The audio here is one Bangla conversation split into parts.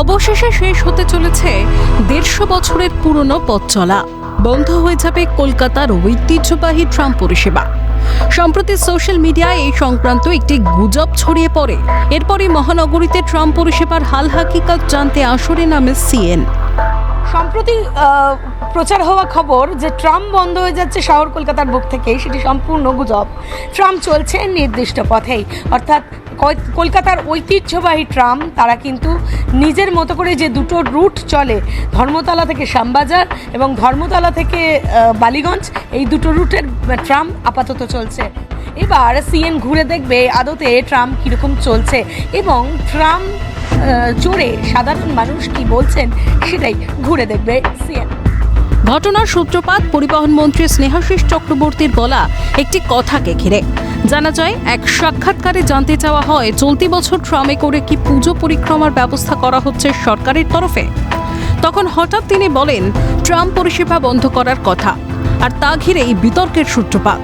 অবশেষে শেষ হতে চলেছে দেড়শো বছরের পুরনো পথ চলা বন্ধ হয়ে যাবে কলকাতার ঐতিহ্যবাহী ট্রাম পরিষেবা। সম্প্রতি সোশ্যাল মিডিয়ায় এই সংক্রান্ত একটি গুজব ছড়িয়ে পড়ে। এরপরই মহানগরীতে ট্রাম্প পরিষেবার হাল হাকিকত জানতে আসরে নামে সিএন। সম্প্রতি প্রচার হওয়া খবর যে ট্রাম বন্ধ হয়ে যাচ্ছে শহর কলকাতার বুক থেকে সেটি সম্পূর্ণ গুজব। ট্রাম চলছে নির্দিষ্ট পথেই। অর্থাৎ কলকাতার ঐতিহ্যবাহী ট্রাম, তারা কিন্তু নিজের মতো করে যে দুটো রুট চলে, ধর্মতলা থেকে শ্যামবাজার এবং ধর্মতলা থেকে বালিগঞ্জ, এই দুটো রুটের ট্রাম আপাতত চলছে। এবার সিএন ঘুরে দেখবে আদতে ট্রাম কীরকম চলছে এবং ট্রাম চড়ে সাধারণ মানুষ কি বলছেন সেটাই ঘুরে দেখবে সিএন। ঘটনার সূত্রপাত, পরিবহন মন্ত্রী স্নেহাশিস চক্রবর্তীর বলা একটি কথাকে ঘিরে। জানা যায়, এক সাক্ষাৎকারে জানতে চাওয়া হয়, চলতি বছর ট্রামে করে কি পুজো পরিক্রমার ব্যবস্থা করা হচ্ছে সরকারের তরফে? তখন হঠাৎ তিনি বলেন, ট্রাম পরিষেবা বন্ধ করার কথা, আর তা ঘিরেই বিতর্কের সূত্রপাত।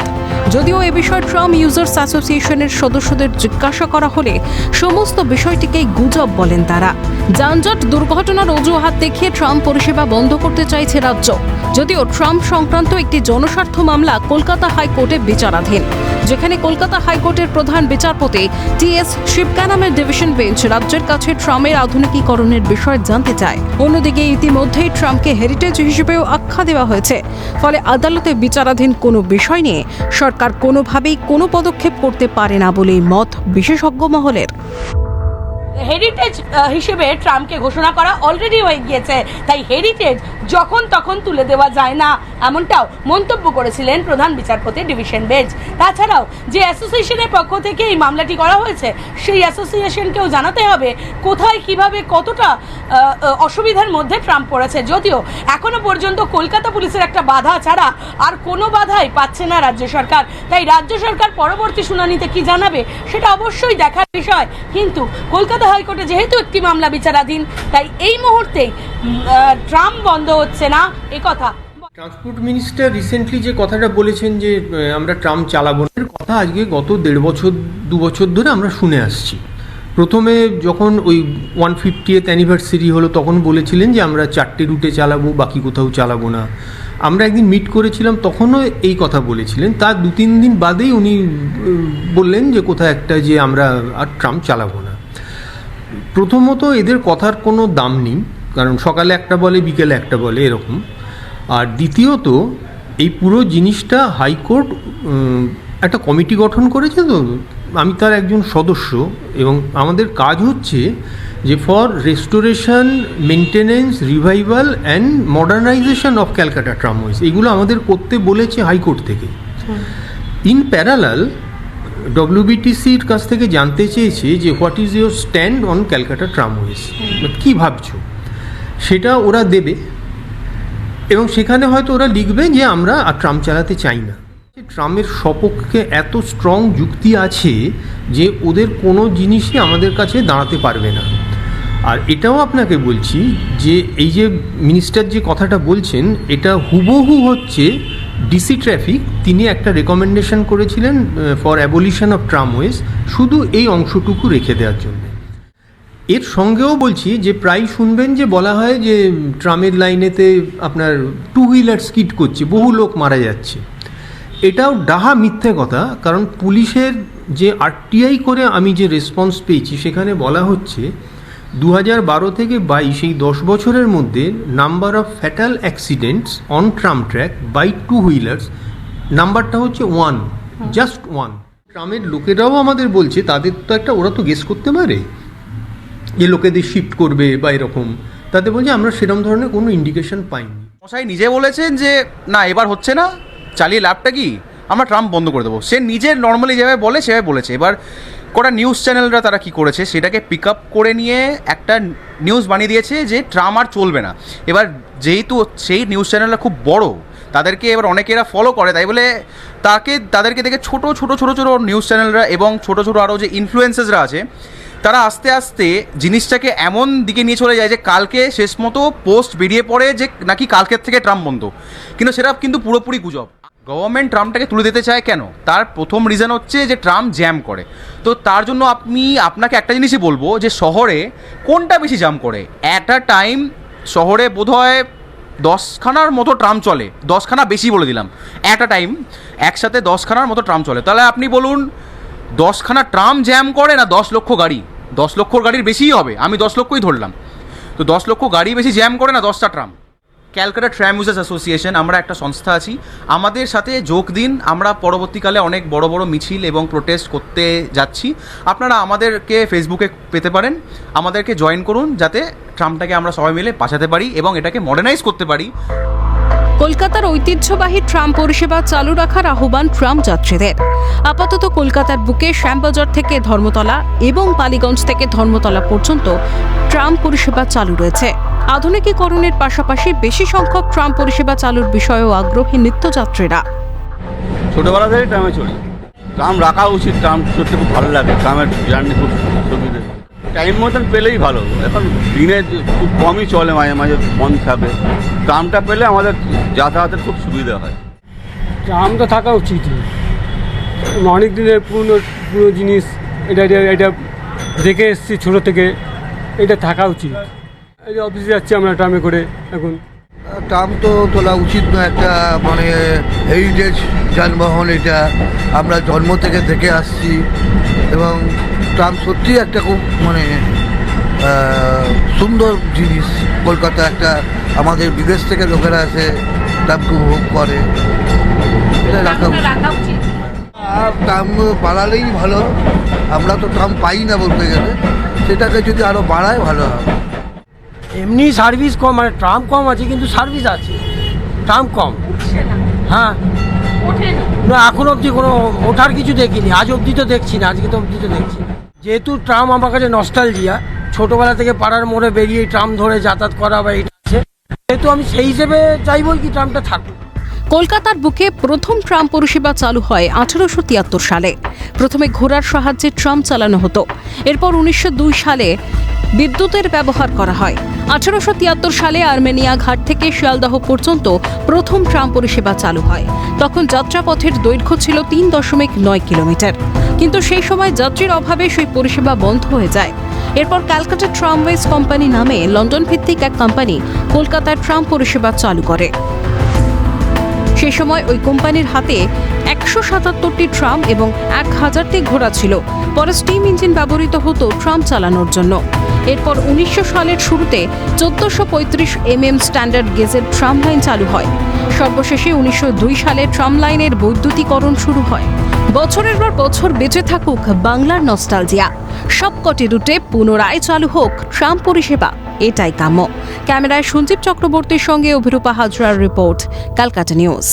যদিও এ বিষয়ে ট্রাম ইউজার্স অ্যাসোসিয়েশনের সদস্যদের জিজ্ঞাসা করা হলে সমস্ত বিষয়টিকেই গুজব বলেন তারা। যানজট, দুর্ঘটনার অজুহাত দেখিয়ে ট্রাম পরিষেবা বন্ধ করতে চাইছে রাজ্য। যদিও ট্রাম্প সংক্রান্ত একটি জনস্বার্থ মামলা কলকাতা হাইকোর্টে বিচারাধীন। যেখানে কলকাতা হাইকোর্টের প্রধান বিচারপতি টি এস শিবকানামের ডিভিশন বেঞ্চ রাজ্যের কাছে ট্রামের আধুনিকীকরণের বিষয়ে জানতে চায়। অন্যদিকে ইতিমধ্যেই ট্রাম্পকে হেরিটেজ হিসেবেও আখ্যা দেওয়া হয়েছে। ফলে আদালতে বিচারাধীন কোনো বিষয় নিয়ে সরকার কোনোভাবেই কোনো পদক্ষেপ করতে পারে না বলেই মত বিশেষজ্ঞ মহলের। হেরিটেজ হিসেবে ট্রাম্পকে ঘোষণা করা অলরেডি হয়ে গিয়েছে। তাই হেরিটেজ যখন তখন তুলে দেওয়া যায় না। এমনটাও মন্তব্য করেছিলেন প্রধান বিচারপতি ডিভিশন বেঞ্চ। তাছাড়াও যে অ্যাসোসিয়েশনের পক্ষ থেকে এই মামলাটি করা হয়েছে সেই অ্যাসোসিয়েশনকেও জানাতে হবে কোথায় কীভাবে কতটা অসুবিধার মধ্যে ট্রাম্প পড়েছে। যদিও এখনও পর্যন্ত কলকাতা পুলিশের একটা বাধা ছাড়া আর কোনো বাধাই পাচ্ছে না রাজ্য সরকার। তাই রাজ্য সরকার পরবর্তী শুনানিতে কি জানাবে সেটা অবশ্যই দেখার বিষয়। কিন্তু কলকাতা হাইকোর্টে যেহেতু একটি মামলা বিচারাধীন তাই এই মুহূর্তেই উম, আহ, ট্রাম বন্ধ হচ্ছে না? এ কথা। ট্রান্সপোর্ট মিনিস্টার রিসেন্টলি যে কথাটা বলেছেন যে আমরা ট্রাম চালাবো এর কথা আজকে গত দেড় বছর, দু বছর ধরে আমরা শুনে আসছি। প্রথমে যখন ওই ওয়ান ফিফটি ফিফটিয়েথ অ্যানিভার্সারি হলো, তখন বলেছিলেন যে, আমরা চারটে রুটে চালাবো, বাকি কোথাও চালাবো না। আমরা একদিন মিট করেছিলাম, তখনও এই কথা বলেছিলেন। তার দু তিন দিন বাদেই উনি বললেন যে, কোথায় একটা যে, আমরা আর ট্রাম চালাবো না। প্রথমত এদের কথার কোনো দাম নেই। কারণ সকালে একটা বলে বিকেলে একটা বলে এরকম। আর দ্বিতীয়ত এই পুরো জিনিসটা হাইকোর্ট একটা কমিটি গঠন করেছে তো। আমি তার একজন সদস্য এবং আমাদের কাজ হচ্ছে যে for restoration maintenance revival and modernisation of Calcutta tramways এগুলো আমাদের করতে বলেছে হাইকোর্ট থেকে। ইন প্যারালাল ডব্লিউবিটিসির কাছ থেকে জানতে চেয়েছে যে what is your stand on Calcutta tramways কী ভাবছ? সেটা ওরা দেবে। এবং সেখানে হয়তো ওরা লিখবে যে, আমরা আর ট্রাম চালাতে চাই না। ট্রামের সপক্ষে এত স্ট্রং যুক্তি আছে যে, ওদের কোনো জিনিসই আমাদের কাছে দাঁড়াতে পারবে না। আর এটাও আপনাকে বলছি যে, এই যে মিনিস্টার যে কথাটা বলছেন, এটা হুবহু হচ্ছে ডিসি ট্রাফিক তিনি একটা রেকমেন্ডেশন করেছিলেন ফর অ্যাবলিশন অফ ট্রামওয়েজ শুধু এই অংশটুকু রেখে দেওয়ার জন্য। এর সঙ্গেও বলছি যে প্রায় শুনবেন যে বলা হয় যে ট্রামের লাইনেতে আপনার টু হুইলার স্কিড করছে বহু লোক মারা যাচ্ছে। এটাও ডাহা মিথ্যে কথা কারণ পুলিশের যে আরটিআই করে আমি যে রেসপন্স পেয়েছি সেখানে বলা হচ্ছে দু হাজার বারো থেকে বাইশ এই দশ বছরের মধ্যে number of fatal accidents on tram track by two wheelers নাম্বারটা হচ্ছে ওয়ান জাস্ট ওয়ান। ট্রামের লোকেরাও আমাদের বলছে তাদের তো একটা ওরা তো গেস করতে পারে। যে লোকেদের শিফট করবে বা এরকম, তাতে বলছে আমরা সেরকম ধরনের কোনো ইন্ডিকেশন পাইনি। মশাই নিজে বলেছেন যে, না, এবার হচ্ছে না, চালিয়ে লাভটা কি? আমরা ট্রাম্প বন্ধ করে দেবো। সে নিজের নর্মালি যেভাবে বলে, সেভাবে বলেছে। এবার কটা নিউজ চ্যানেলরা তারা কি করেছে, সেটাকে পিক আপ করে নিয়ে একটা নিউজ বানিয়ে দিয়েছে যে ট্রাম আর চলবে না। এবার যেহেতু সেই নিউজ চ্যানেলটা খুব বড়, তাদেরকে এবার অনেকেরা ফলো করে, তাই বলে তাকে, তাদেরকে দেখে ছোট ছোট ছোট ছোট নিউজ চ্যানেলরা এবং ছোট ছোট আরও যে ইনফ্লুয়েন্সেসরা আছে তারা আস্তে আস্তে জিনিসটাকে এমন দিকে নিয়ে চলে যায় যে কালকে শেষ মতো পোস্ট বেরিয়ে পড়ে যে নাকি কালকের থেকে ট্রাম্প বন্ধ। কিন্তু সেটা কিন্তু পুরোপুরি গুজব। গভর্নমেন্ট ট্রাম্পটাকে তুলে দিতে চায় কেন? তার প্রথম রিজন হচ্ছে যে ট্রাম্প জ্যাম করে। তো তার জন্য আপনি আপনাকে একটা জিনিসই বলব যে শহরে কোনটা বেশি জ্যাম করে? অ্যাট আ টাইম শহরে বোধহয় দশখানার মতো ট্রাম চলে। দশখানা বেশি বলে দিলাম। অ্যাট আ টাইম একসাথে দশখানার মতো ট্রাম চলে। তাহলে আপনি বলুন দশখানা ট্রাম জ্যাম করে না দশ লক্ষ গাড়ি? দশ লক্ষ গাড়ির বেশিই হবে, আমি দশ লক্ষই ধরলাম। তো দশ লক্ষ গাড়ি বেশি জ্যাম করে না দশটা tram? Calcutta tram users association, আমরা একটা সংস্থা আছি। আমাদের সাথে যোগ দিন, আমরা পরবর্তীকালে অনেক বড় বড় মিছিল এবং প্রোটেস্ট করতে যাচ্ছি। আপনারা আমাদেরকে ফেসবুকে পেতে পারেন, আমাদেরকে জয়েন করুন, যাতে ট্রামটাকে আমরা সবাই মিলে বাঁচাতে পারি এবং এটাকে মডার্নাইজ করতে পারি। কলকাতার ঐতিহ্যবাহী ট্রাম পরিষেবা চালু রাখার আহ্বান ট্রাম যাত্রীদের। আপাতত কলকাতার বুকে শ্যামবাজার থেকে ধর্মতলা এবং পালিগঞ্জ থেকে ধর্মতলা পর্যন্ত ট্রাম পরিষেবা চালু রয়েছে। আধুনিকীকরণের পাশাপাশি বেশি সংখ্যক ট্রাম পরিষেবা চালুর বিষয়েও আগ্রহী নিত্যযাত্রীরা। ছোটোবেলা থেকে ট্রামে চড়ি ট্রাম রাখা উচিত, ট্রাম চড়তে খুব ভালো লাগে। ট্রামের জার্নি খুব টাইম মতন পেলেই ভালো। এখন দিনে খুব কমই চলে মাঝে মাঝে বন্ধ থাকে। ট্রামটা পেলে আমাদের যাতায়াতের খুব সুবিধা হয়। ট্রাম তো থাকা উচিত। অনেক দিনের পুরনো পুরনো জিনিস এটা এটা এটা দেখে এসেছি ছোটো থেকে। এটা থাকা উচিত। এই যে অফিসে যাচ্ছি আমরা ট্রামে করে এখন। ট্রাম তো তোলা উচিত না একটা মানে হেরিটেজ যানবাহন এটা। আমরা জন্ম থেকে দেখে আসছি এবং ট্রাম সত্যিই একটা খুব মানে সুন্দর জিনিস। কলকাতা একটা আমাদের বিদেশ থেকে লোকেরা এসে ট্রামকে উপভোগ করে। এটা রাখা ট্রাম বাড়ালেই ভালো। আমরা তো ট্রাম পাই না বলতে গেলে। সেটাকে যদি আরও বাড়ায় ভালো হবে এমনি সার্ভিস কম মানে ট্রাম কম আছে কিন্তু সার্ভিস আছে। ট্রাম কম। হ্যাঁ। না এখন অবধি কোনো ওঠার কিছু দেখিনি। আজ অবধি তো দেখছি না আজকে তো অবধি তো দেখছি। না। যেহেতু ট্রাম আমার কাছে নস্টালজিয়া ছোটোবেলা থেকে পাড়ার মোড়ে বেরিয়ে ট্রাম ধরে যাতায়াত করা বা এটা আছে যেহেতু আমি সেই হিসেবে চাইবই কি ট্রামটা থাকুক কলকাতার বুকে প্রথম ট্রাম পরিষেবা চালু হয় আঠারোশো তিয়াত্তর সালে। প্রথমে ঘোড়ার সাহায্যে ট্রাম চালানো হতো। এরপর উনিশশো দুই সালে বিদ্যুতের ব্যবহার করা হয়। আঠারোশো তিয়াত্তর সালে আর্মেনিয়া ঘাট থেকে শিয়ালদহ পর্যন্ত প্রথম ট্রাম পরিষেবা চালু হয়। তখন যাত্রাপথের দৈর্ঘ্য ছিল তিন দশমিক নয় কিলোমিটার। কিন্তু সেই সময় যাত্রীর অভাবে সেই পরিষেবা বন্ধ হয়ে যায়। এরপর ক্যালকাটা ট্রামওয়েজ কোম্পানি নামে লন্ডন ভিত্তিক এক কোম্পানি কলকাতায় ট্রাম পরিষেবা চালু করে। সে সময় ওই কোম্পানির হাতে একশো সাতাত্তরটি ট্রাম এবং এক হাজারটি ঘোড়া ছিল। পরে স্টিম ইঞ্জিন ব্যবহৃত হতো ট্রাম চালানোর জন্য। এরপর উনিশশো সালের শুরুতে চোদ্দশো পঁয়ত্রিশ এম এম স্ট্যান্ডার্ড গেজের ট্রাম লাইন চালু হয়। সর্বশেষে উনিশশো দুই সালে ট্রাম লাইনের বৈদ্যুতিকরণ শুরু হয়। বছরের পর বছর বেঁচে থাকুক বাংলার নস্টালজিয়া। সবকটি রুটে পুনরায় চালু হোক ট্রাম পরিষেবা, এটাই কাম্য। ক্যামেরায় সঞ্জীব চক্রবর্তীর সঙ্গে অভিরূপা হাজরার রিপোর্ট, ক্যালকাটা নিউজ।